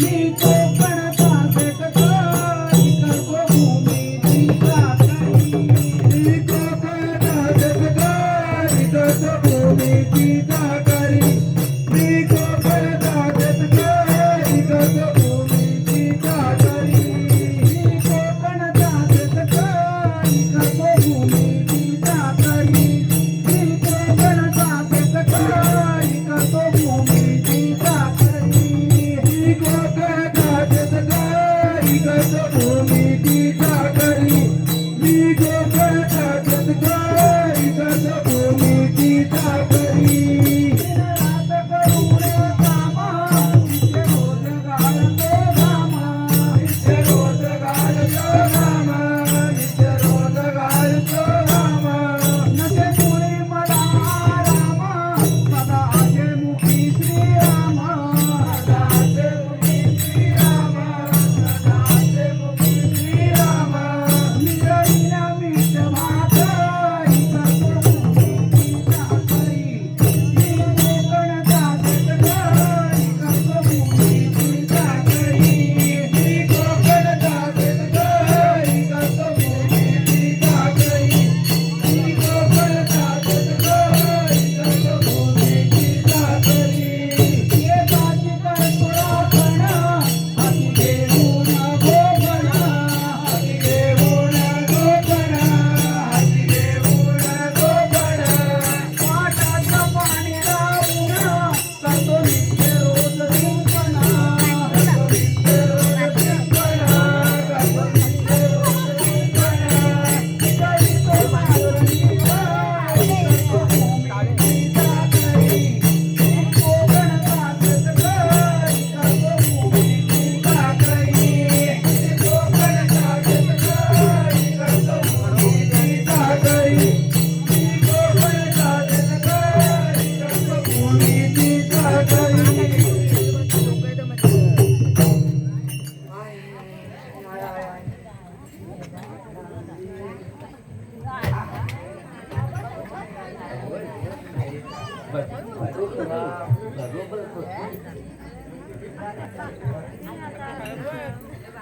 मी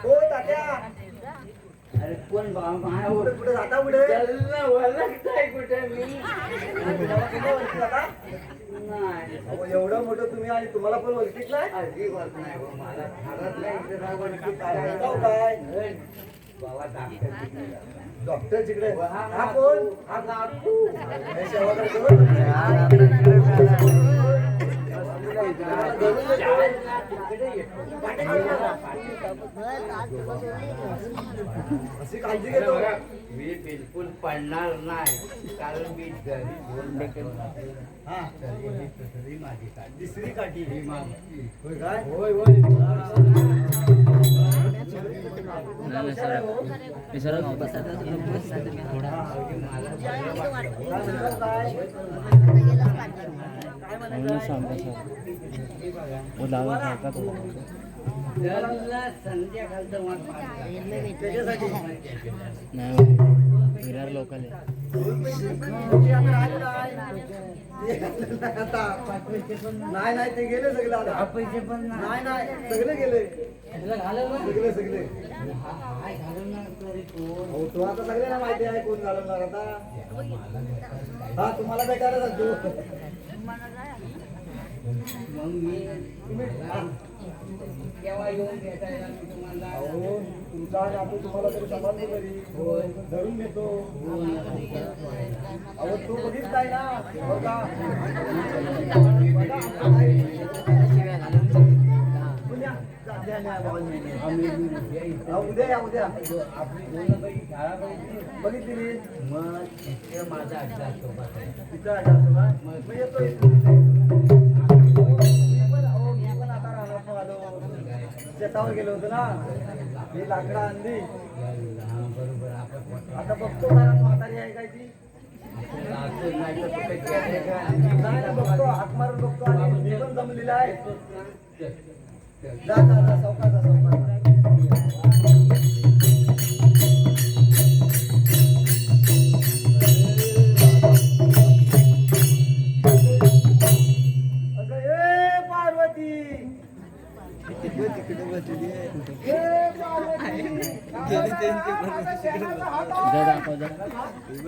हो तात्या. अरे कोण बा मायावर कुठे जाता कुठे मी? नाही. एवढं मोठं तुम्ही आणि तुम्हाला पण ओळखीत नाही अजिबात नाही हो, मला काय डॉक्टर तिकडे. जिकडे हा हा कोण हा नातू. मी बिलकुल पडणार नाही कारण मी घरी दोन हा तरी दुसरी माझी. तिसरी काठी ही मागची. होय होय काय म्हणतात काय त्याला संध्याकाळचं मत मारलं. त्याच्यासाठी लोकल ते नाही. नाही. नाही नाही गेले सगळे आता पैसे पण नाही. नाही सगळे गेले. सगळे सगळे? हो तो आता सगळ्यांना माहिती आहे कोण घालवणार आता. हा तुम्हाला सांगतो मग मी केव्हा येऊन भेटायला मी तुम्हाला अहो, तुमचा आणि आपण तुम्हाला तरी सांभाळतो तरी होय. धरून घेतो अहो तू बघितलाय ना बघा, उद्या, उद्या उद्या या उद्या आपली दोन बघितली मग माझा अड्डा असतो बघा. तिथं आला मग येतो शेतावर गेलो होतो ना. मी लाकडं आणली. आता बघतो घरात म्हातारी आहे काय ती. नाही ना बघतो हात मारून बघतो आणि मी पण जमलेला आहे. जा जा जा सावकाश जा सावकाश ये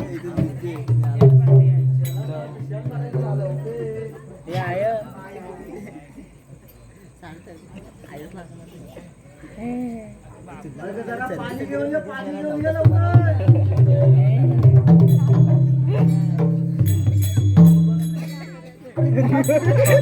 चाय विचारतेस काय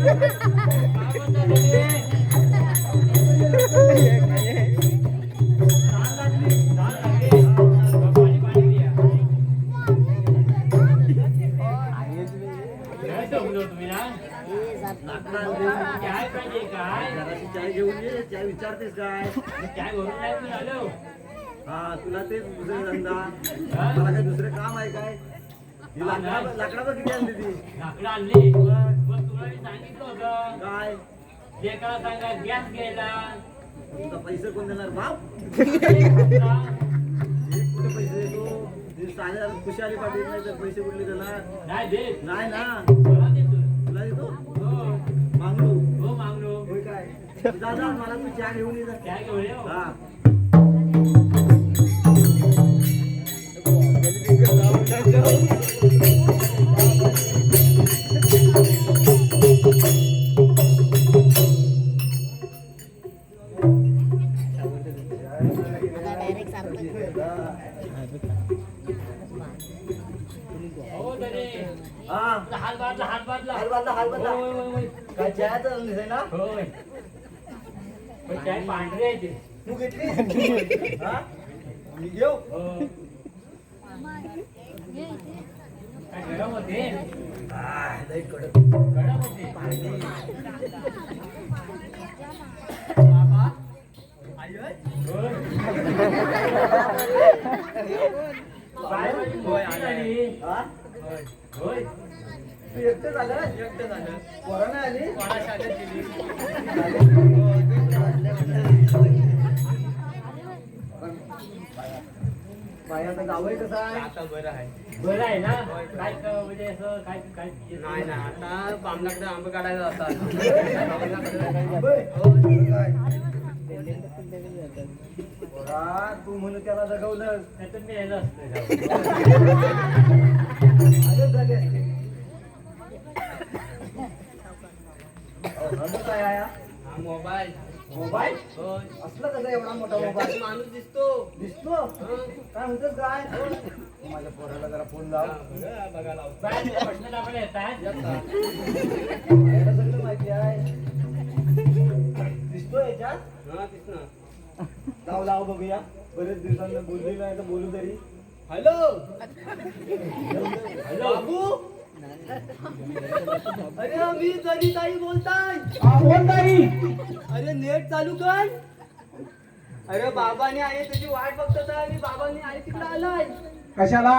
हा तुला तेच दुसरे धंदा. मला काय दुसरे काम आहे काय? ही लाकडा लाकडा बघ किती आणली ती? काय? गॅस घ्यायला. तुमचा पैसे कोण देणार बाप? कुठे पैसे देतो? साडे खुशाली पाटील नाही तर पैसे कुठले देणार? नाही दे. नाही ना. दादा मला तू चहा घेऊन ये जा. हो. हा हात बाजला हात बाजला बांधला. होय, होय, होय. काय चहाचं दिसतंय ना होय काय पांढरे आहे ते तू घेतली हा मी घेऊ हो काय गरम होते आ, लई कडक गरम होते बाबा आई होय? होय. काय माझी मोठी झाली. हा होय. होय. तू एकटं झालं? एकटं झालं. पोरं नाही आली कोणा शाळेत गेली? बायाचा जावई कसा आहे? आता बरं आहे. बरं आहे ना? काय क- म्हणजे असं काय काय नाही ना आता बामलाकडे आंबे काढायला जातात? पोरा, तू म्हणून त्याला जगवलं त्यातून मी यायला असतं. आजच झाले असते. रडू काय हा? हा मोबाईल? मोबाईल असलं कसं एवढा मोठा मोबाईल? माणूस दिसतो. दिसतो. काय म्हणतोस काय? माझ्या पोराला जरा फोन लाव. बघा, लाव. सगळं माहिती आहे. दिसतो याच्यात? हा. लाव लाव बघूया. बरेच दिवसांना बोलली नाही तर बोलू तरी. हॅलो? हॅलो? बाबू? अरे मी जरी ताई बोलताय. कोण ताई. अरे नेट चालू कर. अरे बाबाने आहे त्याची वाट बघतात आहे. मी बाबांनी आहे तिकडे आलाय. कशाला?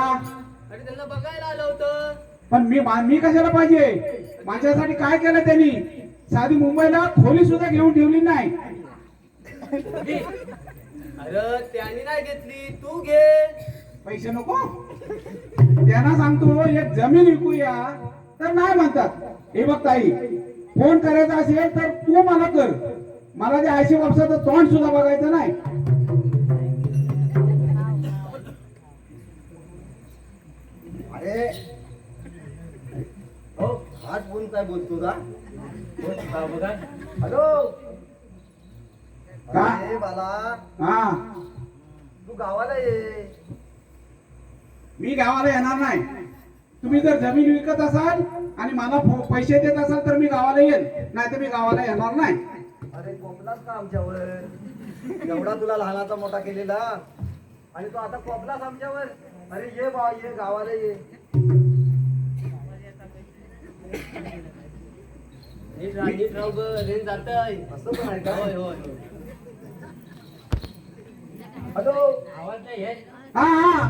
अरे त्यांना बघायला आलं होतं. पण मी मी कशाला पाहिजे? माझ्यासाठी काय केलं त्यांनी? साधी मुंबईला खोली सुद्धा घेऊन ठेवली नाही. अरे त्यांनी नाही घेतली. तू घे. पैसे नको. त्यांना सांगतो एक जमीन विकूया. तर नाही म्हणतात. हे बघ ताई फोन करायचा असेल तर तू मला कर. मला त्या ऐंशी वर्षाचं तोंड सुद्धा बघायचं नाही. अरे हो हाच फोन काय बोलतो का हा, हॅलो? अरे बाला हा. तू गावाला ये. मी गावाला येणार नाही. तुम्ही जर जमीन विकत असाल आणि मला पैसे देत असाल तर मी गावाला येईल नाही तर मी गावाला येणार नाही. अरे कोपलास का आमच्यावर? एवढा तुला लहानाचा मोठा केलेला. आणि तू आता कोपलास आमच्यावर. अरे ये बा ये गावाला ये. असं पण आहे का? होय होय हॅलो? आवाज नाही हा हा.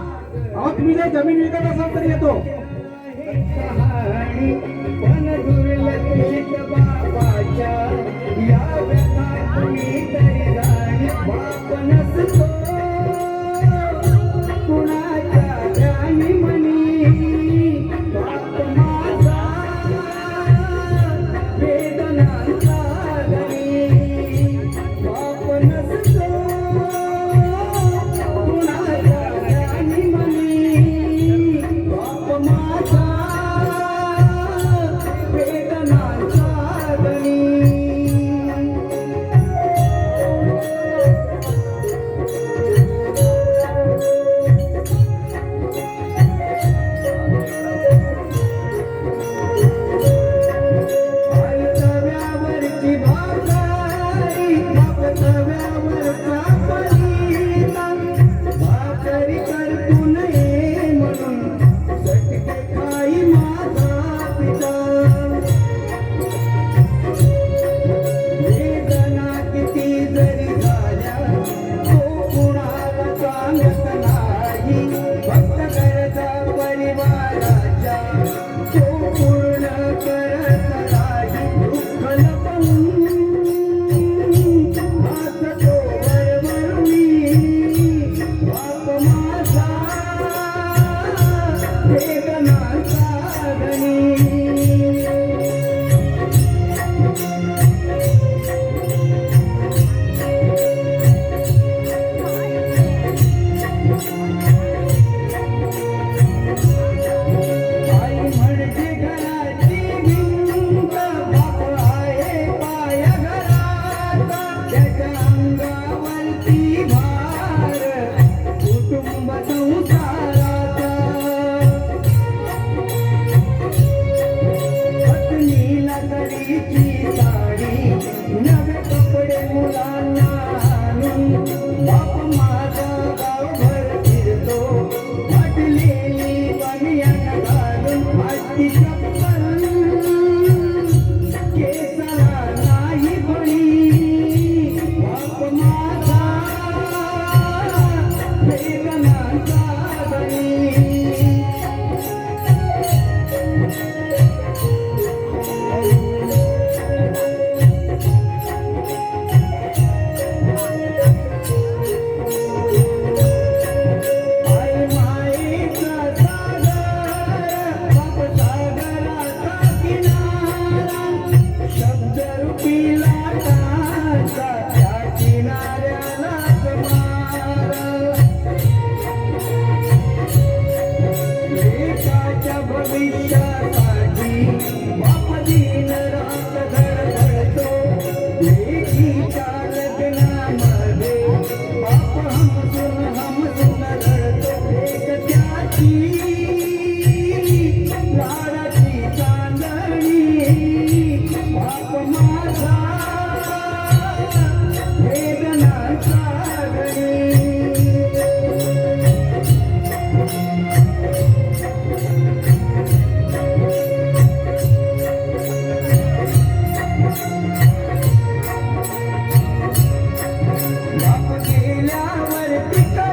अहो तुम्ही जर जमीन विकत असाल तर येतो. वेदना टिका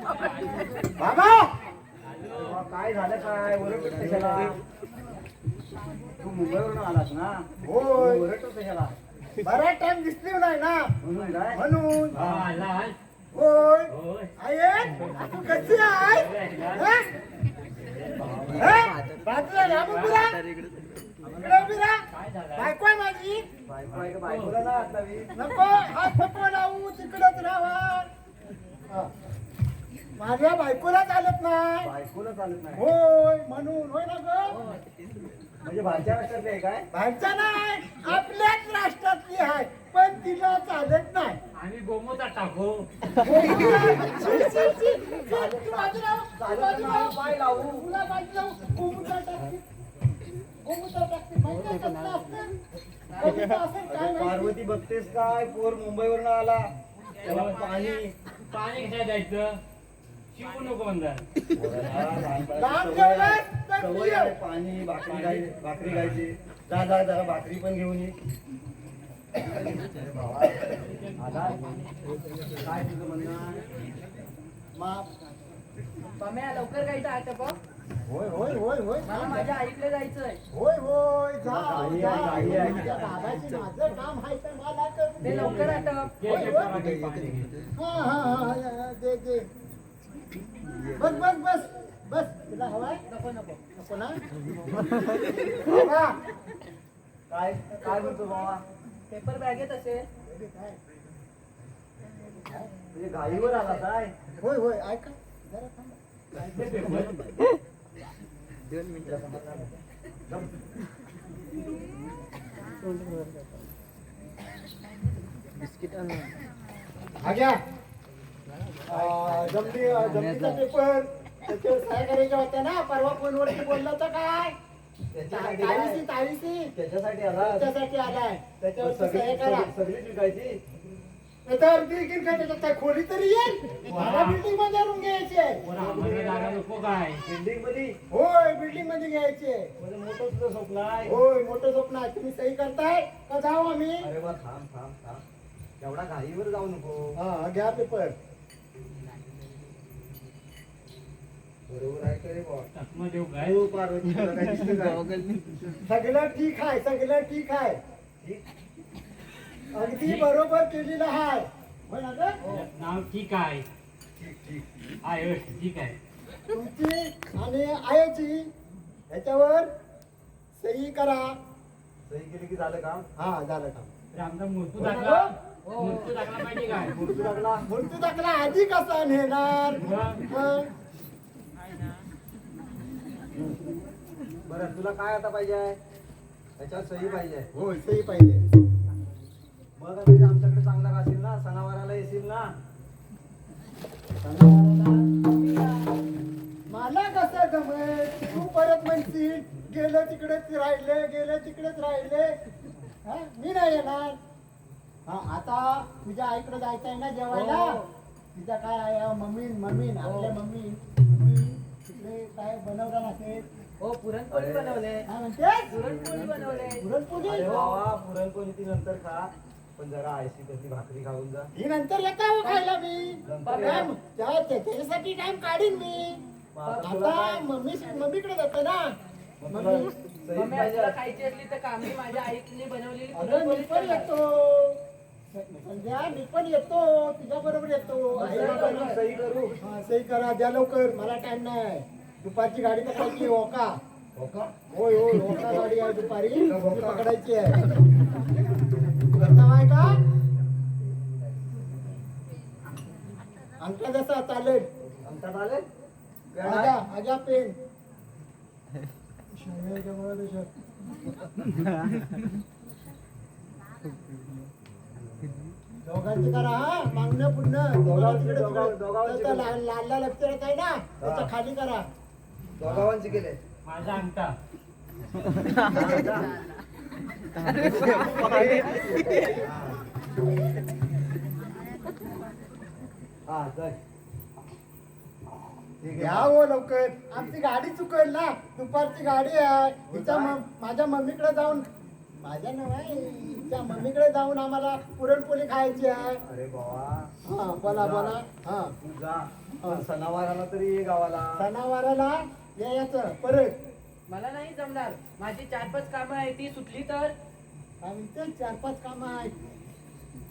बाबा! काय झालं काय? ओरडतो कशाला? तू मुंबईवरून आलास ना? होय. ओरडतो कशाला? बराच टाइम दिसली नाही ना? म्हणून काय? म्हणून? होय. आहे कशी आहे हं? हं? बाजूला लांब उभी राहा. इकडे उभी राहा. बायको आहे माझी. बायकोला ना आतलावी. नको. हात नको लावू. तिकडच राहा. हा. माझ्या बायकोला चालत नाही. बायकोला चालत नाही. होय म्हणून. होय ना ग? म्हणजे भाषा राष्ट्रातली आहे काय? भाषा नाही आपल्याच राष्ट्रातली आहे पण तिला चालत नाही. आम्ही गोमोता टाकू. पार्वती बघतेस काय? पोर मुंबईवरून आला. त्याला पाणी. पाणी कशा द्यायचं? शिकू नको म्हणतात. सवय आहे पाणी भाकरी गाय भाकरी गायची. जा जा जरा भाकरी पण घेऊन ये. काय तुझं म्हणणं? माप पम्या लवकर गायचं आटप होय होय होय होय. मला माझ्या आईकडे जायचंय. होय होय. जा जा. तुझ्या दादाची माझं काम आहे तर मला कर ते लवकर आटप घे, घे, पराठे, पाणी घे. हा हा हा दे दे. बस बस बस बस तुला हवाय नको नको नको ना? बाबा काय काय म्हणतो बाबा? पेपर बॅगेत असेल म्हणजे गाईवर आला काय? होय होय ऐका. जरा थांबा. आग्या. अं, जमली जमलीचा पेपर त्याच्यावर सह्या करायच्या होत्या ना परवा फोनवरती बोलला होता काय? त्याच्यासाठी तारीसी? तारीसी त्याच्यासाठी आला. त्याच्यासाठी आलाय. त्याच्यावर सह्या करा सगळी- काय त्याच्यात काय खोली तरी येईल. बिल्डिंगमध्ये घ्यायची. आहे पण आम्हाला जागा नको काय? बिल्डिंगमध्ये? होय बिल्डिंगमध्ये घ्यायची. आहे म्हणजे मोठं तुझं स्वप्न आहे. होय मोठं स्वप्न आहे. तुम्ही सही करताय का जाऊ आम्ही? अरे वा थांब थांब थांब. एवढा घाईवर जाऊ नको. हा घ्या पेपर बरोबर आहे का रे बुवा? चकमा देऊ काय हो, पार्वती तुला काय दिसतं काय? सगळं ठीक आहे सगळं ठीक आहे. ठीक? अगदी बरोबर केलेलं आहे. होय ना गं? नाव ठीक आहे. ठीक ठीक. आहे होय, ठीक आहे. तुमची आणि आयाची याच्यावर सही करा. सही केली की झालं काम? हा झालं काम. तर आमचा मूर्तू दाखला. गं? मूर्तू दाखला पाहिजे काय मूर्ती लागला दाखला आधी कसा नेणार? मग? बरं तुला काय आता पाहिजे आहे? त्याच्यावर सही पाहिजे. होय सही पाहिजे. मग आता ते आमच्याकडे चांगला राहशील ना सणावाराला येशील ना. मला कसं जमेल तू परत म्हणशील गेलं तिकडेच राहिले गेलं तिकडेच राहिले. हा? मी नाही येणार. हा आता तुझ्या आईकडे जायचं आहे ना जेवायला? तुझ्या काय आहे? मम्मी मम्मी आपल्या मम्मी. काय बनवलं नसेल हो पुरणपोळी बनवले. काय म्हणते? पुरणपोळी बनवले. पुरणपोळी? अरे बाबा पुरणपोळी ती नंतर खा. पण जरा कशी भाकरी खाऊन जा. ही नंतर येता हो खायला मी. नंतर त्या- त्याच्यासाठी टाइम काढीन मी. मग आता तुला आता काय? मम्मी मम्मीकडे जाते ना. मग तुला मम्मी सही मम्मी पाहिजे. तुला खायची असली तर कामी माझ्या आईने बनवलेली अरे मी पुरणपोळी पण खाणार. येतो. संध्या मी पण येतो तुझ्या बरोबर येतो. आई सही करू, सही करू. हा, सही करा द्या लवकर मला टाइम नाही. दुपारची गाडी पकडायची हो का हो का होय होय होका गाडी आहे दुपारी. ती पकडायची आहे. करता आहे का? अंगठा जसा चालेल. आमच्यात आले आजा आजा पेन. शाळेच्या देशात. दोघांची करा हा मागणं पुढणं. दोघांची, तिकडे- दोघा- तिकडे. दोघांची त्या ला- लालला लक्ष आहे ना त्याच्या हा. खाली करा. दोघांची केले. माझा अंगठा. हा चल ठीक आहे. या हो लवकर. आमची गाडी चुकेल ना दुपारची गाडी आहे. हिच्या मम- माझ्या मम्मीकडे जाऊन माझ्या नव्हे हिच्या मम्मीकडे जाऊन आम्हाला पुरणपोळी खायची आहे. अरे बाबा. हा बोला बोला. हा. तू जा पण सणावाराला तरी ये गावाला. सणावाराला यायचं परत. मला नाही जमणार. माझी चार पाच कामं आहे ती सुटली तर? आमचे चार पाच कामं आहेत.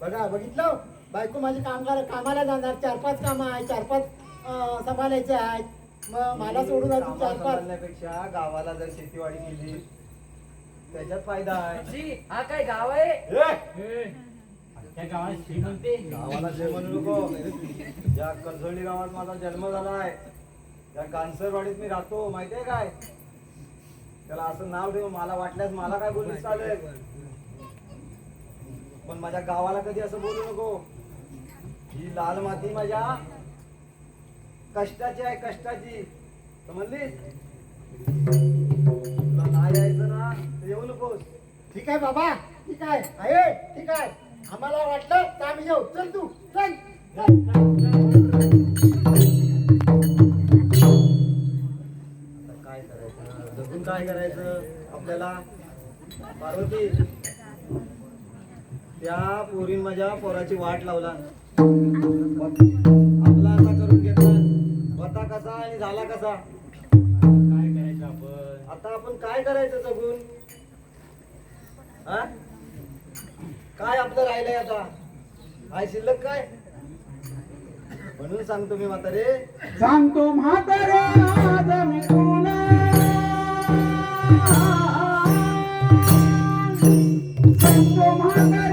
बघा बघितलं? बायको माझी कामगार कामाला जाणार. चार पाच कामं आहेत चार पाच अं, सांभाळायचे आहेत. मग मला सोडून अजून चार पाच सांभाळण्यापेक्षा गावाला जर शेतीवाडी केली त्याच्यात फायदा आहे. शी, हा काय गाव आहे? ए, त्या गावात श्रीमंती गावाला जे म्हणू नको. या कलसोली गावात माझा जन्म झाला आहे. त्या कांसरवाडीत मी राहतो माहितीये काय? त्याला असं नाव ठेव मला वाटल्यास मला काय बोलू चालेल? पण माझ्या गावाला कधी असं बोलू नको. ही लाल माती माझ्या कष्टाची आहे कष्टाची. समजलीस? नाही यायचं ना. येऊ नकोस. ठीक आहे बाबा ठीक आहे. आहे ठीक आहे. आम्हाला वाटलं तर आम्ही येऊ. चल तू चल. काय करायचं? जगून काय करायचं आपल्याला? पार्वती त्या पोरीन माझ्या पोराची वाट लावला. आपला असा करून घेतला. होता कसा आणि झाला कसा? आता आपण काय करायचं जगून? काय आपलं राहिलंय आता? काय शिल्लक काय? म्हणून सांगतो मी म्हातारे. सांगतो म्हातारे सांगतो म्हातारे.